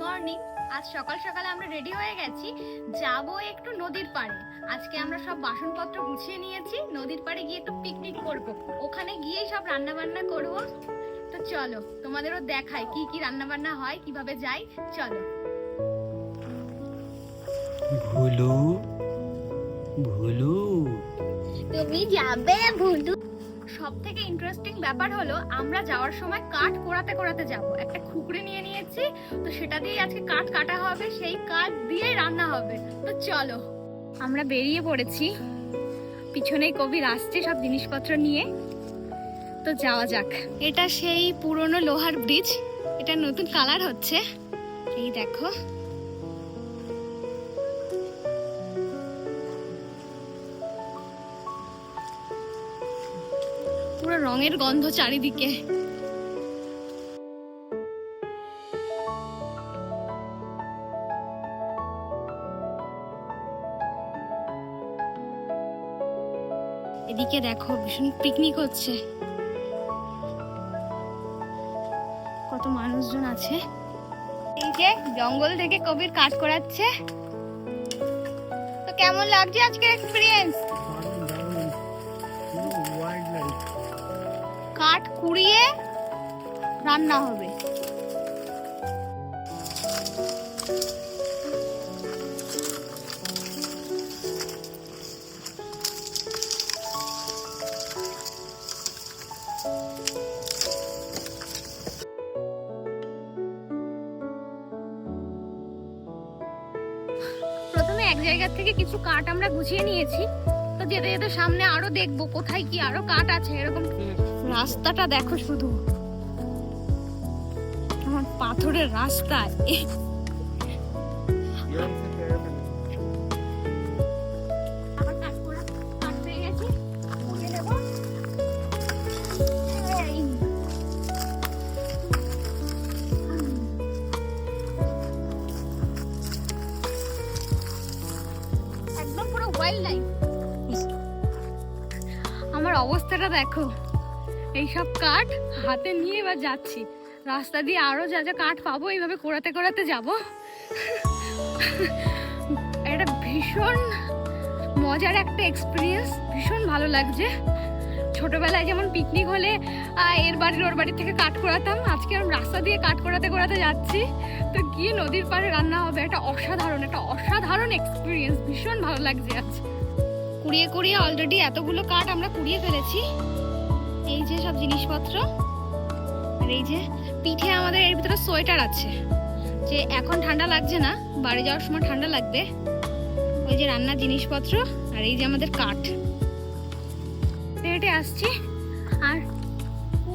Morning আজ সকাল সকালে আমরা রেডি হয়ে গেছি। যাব একটু নদীর পাড়ে। আজকে আমরা সব বাসনপত্র গুছিয়ে নিয়েছি। নদীর পাড়ে গিয়ে একটু পিকনিক করব। ওখানে গিয়েই সব রান্না বান্না করব। তো চলো তোমাদেরও দেখাই কি কি রান্না বান্না হয় কীভাবে যাই। চলো। ভুলু ভুলু। তুমি যাবে ভুলু। সব থেকে ইন্টারেস্টিং ব্যাপার হলো, আমরা যাওয়ার সময় কাঠ কোড়াতে কোড়াতে যাব। একটা খুকড়ে নিয়ে নিয়েছি, তো সেটা দিয়ে আজকে কাঠ কাটা হবে, সেই কাঠ দিয়েই রান্না হবে। তো চলো। আমরা বেরিয়ে পড়েছি। পিছনেই কবির আসছে সব জিনিসপত্র নিয়ে। তো যাওয়া যাক। এটা সেই পুরনো লোহার ব্রিজ এটা নতুন কালার হচ্ছে। এই দেখো। পুরো রঙের গন্ধ চারিদিকে। এদিকে দেখো, ভীষণ পিকনিক হচ্ছে। কত মানুষজন আছে। এই যে জঙ্গল থেকে কবির কাজ করাচ্ছে। তো কেমন লাগছে আজকের এক্সপিরিয়েন্স কাঠ কুড়িয়ে রান্না হবে। প্রথমে এক জায়গা থেকে কিছু কাঠ আমরা গুছিয়ে নিয়েছি। তো যেতে যেতে সামনে আরও দেখব কোথায় কি আরও কাঠ আছে, এরকম। রাস্তাটা দেখো শুধু। আমার পাথরের রাস্তা। আমার অবস্থাটা দেখো। এইসব কাঠ হাতে নিয়ে এবার যাচ্ছি। রাস্তা দিয়ে আরও যা যা কাঠ পাবো, এইভাবে কোড়াতে কোড়াতে যাব। এটা ভীষণ মজার একটা এক্সপিরিয়েন্স ভীষণ ভালো লাগছে। ছোটবেলায় যেমন পিকনিক হলে এর বাড়ির ওর বাড়ি থেকে কাঠ কোড়াতাম, আজকে আমি রাস্তা দিয়ে কাঠ কোড়াতে কোড়াতে যাচ্ছি। তো গিয়ে নদীর পাড়ে রান্না হবে, একটা অসাধারণ একটা অসাধারণ এক্সপিরিয়েন্স ভীষণ ভালো লাগছে আজ। কুড়িয়ে কুড়িয়ে অলরেডি এতগুলো কাঠ আমরা কুড়িয়ে ফেলেছি। এই যে সব জিনিসপত্র, আর এই যে পিঠে আমাদের এর ভিতরে সোয়েটার আছে। যে এখন ঠান্ডা লাগছে না, বাড়ি যাওয়ার সময় ঠান্ডা লাগবে। ওই যে রান্নার জিনিসপত্র, আর এই যে আমাদের কাঠ। হেঁটে আসছি, আর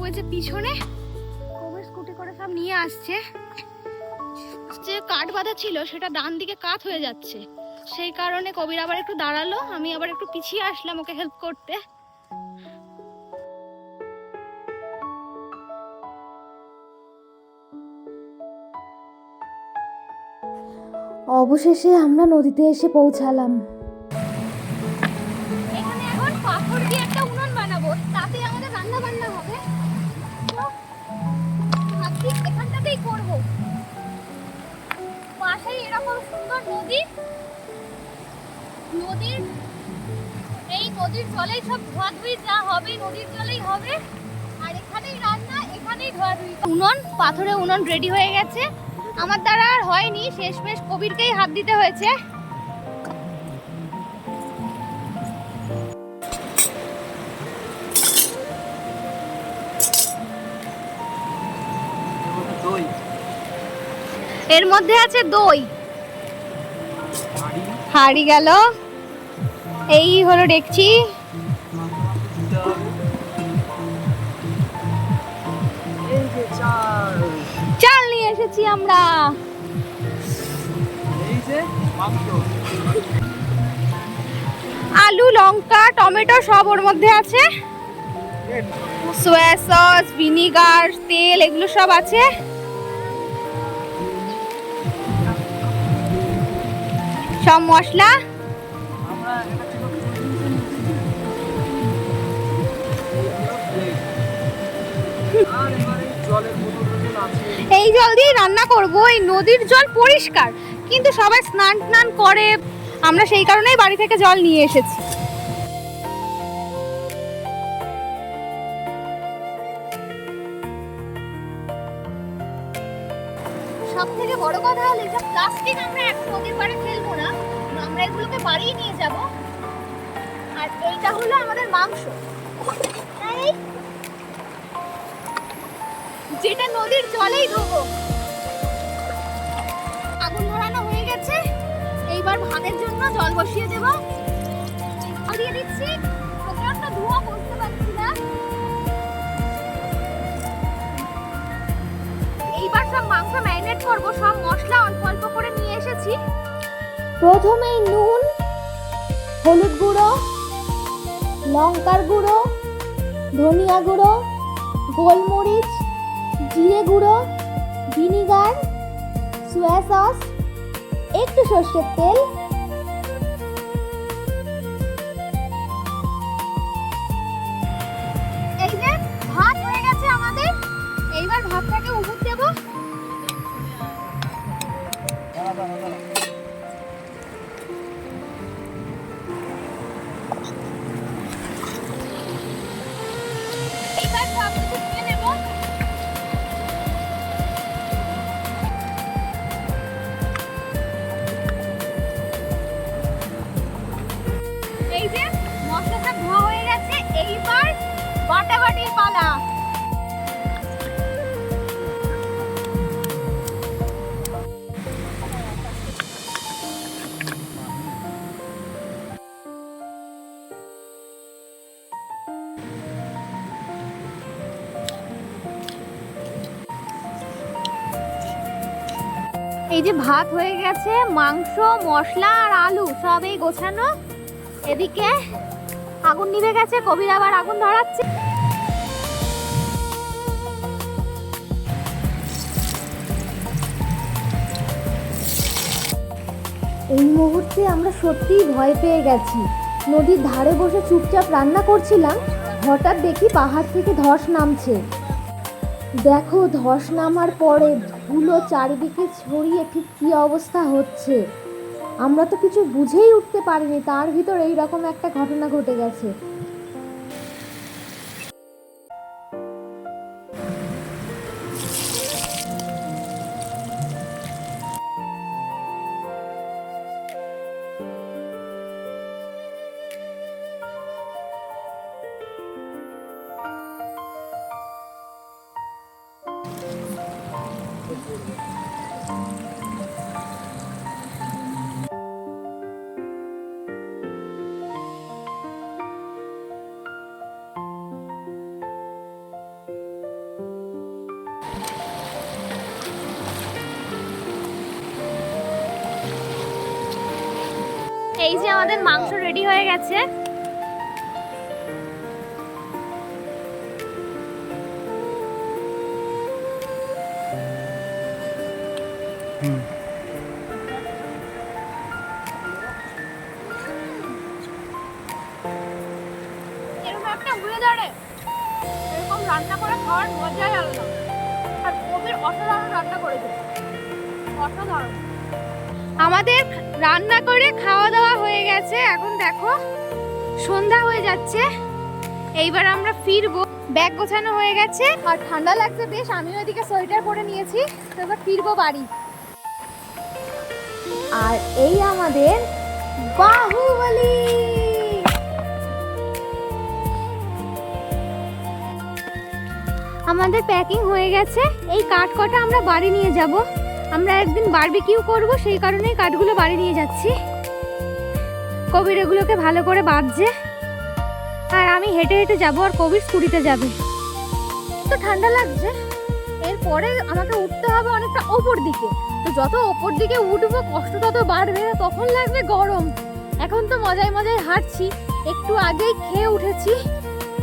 ওই যে পিছনে কবে স্কুটি করে সব নিয়ে আসছে। যে কাঠ বাঁধা ছিল, সেটা ডান দিকে কাত হয়ে যাচ্ছে। সেই কারণে কবির আবার একটু দাঁড়াল, আমি আবার একটু পিছিয়ে আসলাম ওকে হেল্প করতে। অবশেষে আমরা নদীতে এসে পৌঁছালাম। এখানে এখন পাথর দিয়ে একটা উনুন বানাবো আমাদের হবে। পাশেই এরকম সুন্দর নদী। নদীর, এই নদীর সব যা নদীর হবে। আর এখানেই এখানেই উনুন, পাথরে উনুন রেডি হয়ে গেছে। আমার দ্বারা আর হয়নি শেষমেশ কবিরকেই হাত দিতে হয়েছে। এর মধ্যে আছে দই। হাড়ি। গেল। এই হলো দেখছি এসেছি আমরা। আলু, লঙ্কা, টমেটো সব ওর মধ্যে আছে। সোয়া সস, ভিনিগার, তেল, এগুলো সব আছে। সব মশলা। এই জল দিয়ে রান্না করব, এই নদীর জল পরিষ্কার। কিন্তু সবাই স্নান টান করে, আমরা সেই কারণেই বাড়ি থেকে জল নিয়ে এসেছি। সব থেকে বড় কথা আমরা ফেলব না আমরা এগুলোকে বাড়িয়ে নিয়ে যাব। আর এইটা হলো আমাদের মাংস। যেটা নদীর জলেই ধোবো আগুন ধরানো হয়ে গেছে। এইবার ভাতের জন্য জল বসিয়ে দেব। দিয়ে দিচ্ছি প্রচণ্ড ধোঁয়া বুঝতে পারছি না। এইবার সব মাংস ম্যারিনেট করব। সব মশলা অল্প অল্প করে নিয়ে এসেছি। প্রথমেই নুন, হলুদ গুঁড়ো, লঙ্কার গুঁড়ো, ধনিয়া গুঁড়ো, গোলমরিচ জিরে গুঁড়ো, ভিনিগার, সোয়া সস, একটু সর্ষের তেল। ভাত হয়ে গেছে আমাদের। এইবার ভাতটাকে উবুর দেবো। এই যে ভাত হয়ে গেছে, মাংস, মশলা আর আলু সব এই গোছানো। এদিকে আগুন নিভে গেছে, কবির আবার আগুন ধরাচ্ছে। এই মুহূর্তে আমরা সত্যিই ভয় পেয়ে গেছি। নদীর ধারে বসে চুপচাপ রান্না করছিলাম, হঠাৎ দেখি পাহাড় থেকে ধস নামছে। দেখো, ধস নামার পরে ধুলো চারিদিকে ছড়িয়ে ঠিক কী অবস্থা হচ্ছে? আমরা তো কিছু বুঝেই উঠতে পারিনি, তার ভিতর এই রকম একটা ঘটনা ঘটে গেছে। এই যে আমাদের মাংস রেডি হয়ে গেছে। রান্না করে খাওয়ার মজাই আলাদা। কবির রান্না আমাদের রান্না করে খাওয়া দাওয়া হয়ে গেছে, এখন দেখো সন্ধ্যা হয়ে যাচ্ছে। এইবার আমরা ফিরবো। ব্যাগ গোছানো হয়ে গেছে, আর ঠান্ডা লাগছে বেশ, আমিও এদিকে সোয়েটার পরে নিয়েছি, তো এবার ফিরবো বাড়ি। আর এই আমাদের বাহুবলী আমাদের প্যাকিং হয়ে গেছে, এই কাঠ কটা আমরা বাড়ি নিয়ে যাব। আমরা একদিন বারবিকিউ করব, সেই কারণেই কাঠগুলো বাড়ি নিয়ে যাচ্ছি। কবির এগুলোকে ভালো করে বাঁধছে। আর আমি হেঁটে হেঁটে যাব আর কবির স্কুটিতে যাবে। তো ঠান্ডা লাগছে। এরপরে আমাকে উঠতে হবে অনেকটা ওপর দিকে। তো যত ওপর দিকে উঠবো, কষ্ট তত বাড়বে, তখন লাগবে গরম। এখন তো মজায় মজায় হাঁটছি। একটু আগেই খেয়ে উঠেছি।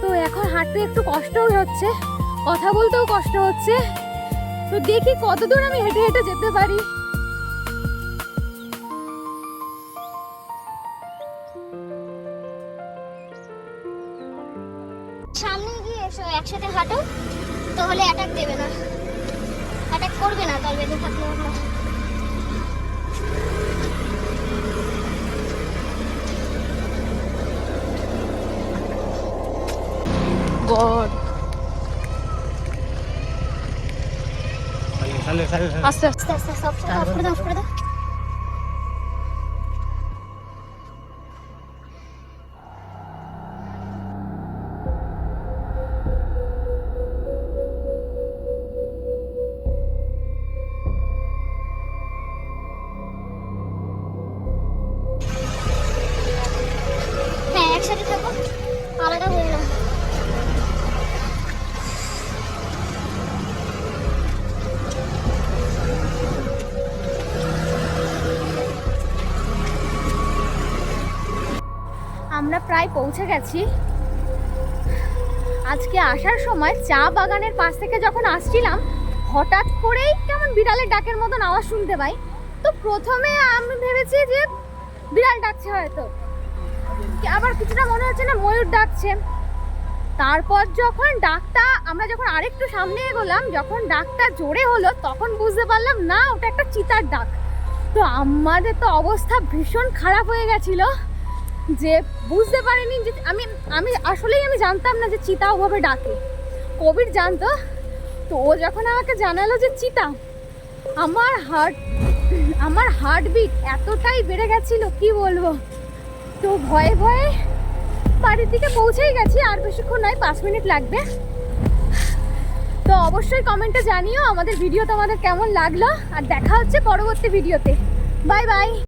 তো এখন হাঁটতে একটু কষ্টই হচ্ছে। কথা বলতেও কষ্ট হচ্ছে। তো দেখি কতদূর আমি হেঁটে হেঁটে যেতে পারি। সামনে গিয়ে এসো একসাথে হাঁটো তাহলে অ্যাটাক দেবে না। অ্যাটাক করবে না তল বেঁধে থাকলে ওটা গড আস্তে আস্তে আস্তে আস্তে অফ করে দাও অফ করে দাও প্রায় পৌঁছে গেছি। আজকে আসার সময় চা বাগানের পাশ থেকে যখন আসছিলাম, হঠাৎ করেই কেমন বিড়ালের ডাকের মতন আওয়াজ শুনতে পাই। তো প্রথমে আমি ভেবেছি যে বিড়াল ডাকছে হয়তো। আবার কিছুটা মনে হচ্ছে না ময়ূর ডাকছে। তারপর যখন ডাকটা, আমরা যখন আরেকটু সামনে এগোলাম, যখন ডাকটা জোরে হলো, তখন বুঝতে পারলাম, না, ওটা একটা চিতার ডাক। তো আমাদের তো অবস্থা ভীষণ খারাপ হয়ে গেছিল। যে বুঝতে পারিনি যে আমি আমি আসলেই আমি জানতাম না যে চিতা ওভাবে ডাকে। কোভিড জানতো, তো ও যখন আমাকে জানালো যে চিতা, আমার হার্ট আমার হার্টবিট এতটাই বেড়ে গেছিল, কি বলব? তো ভয়ে ভয়ে বাড়ির দিকে পৌঁছেই গেছি, আর বেশিক্ষণ নয়, পাঁচ মিনিট লাগবে। তো অবশ্যই কমেন্টে জানিও আমাদের ভিডিও তোমাদের কেমন লাগল, আর দেখা হচ্ছে পরবর্তী ভিডিওতে বাই বাই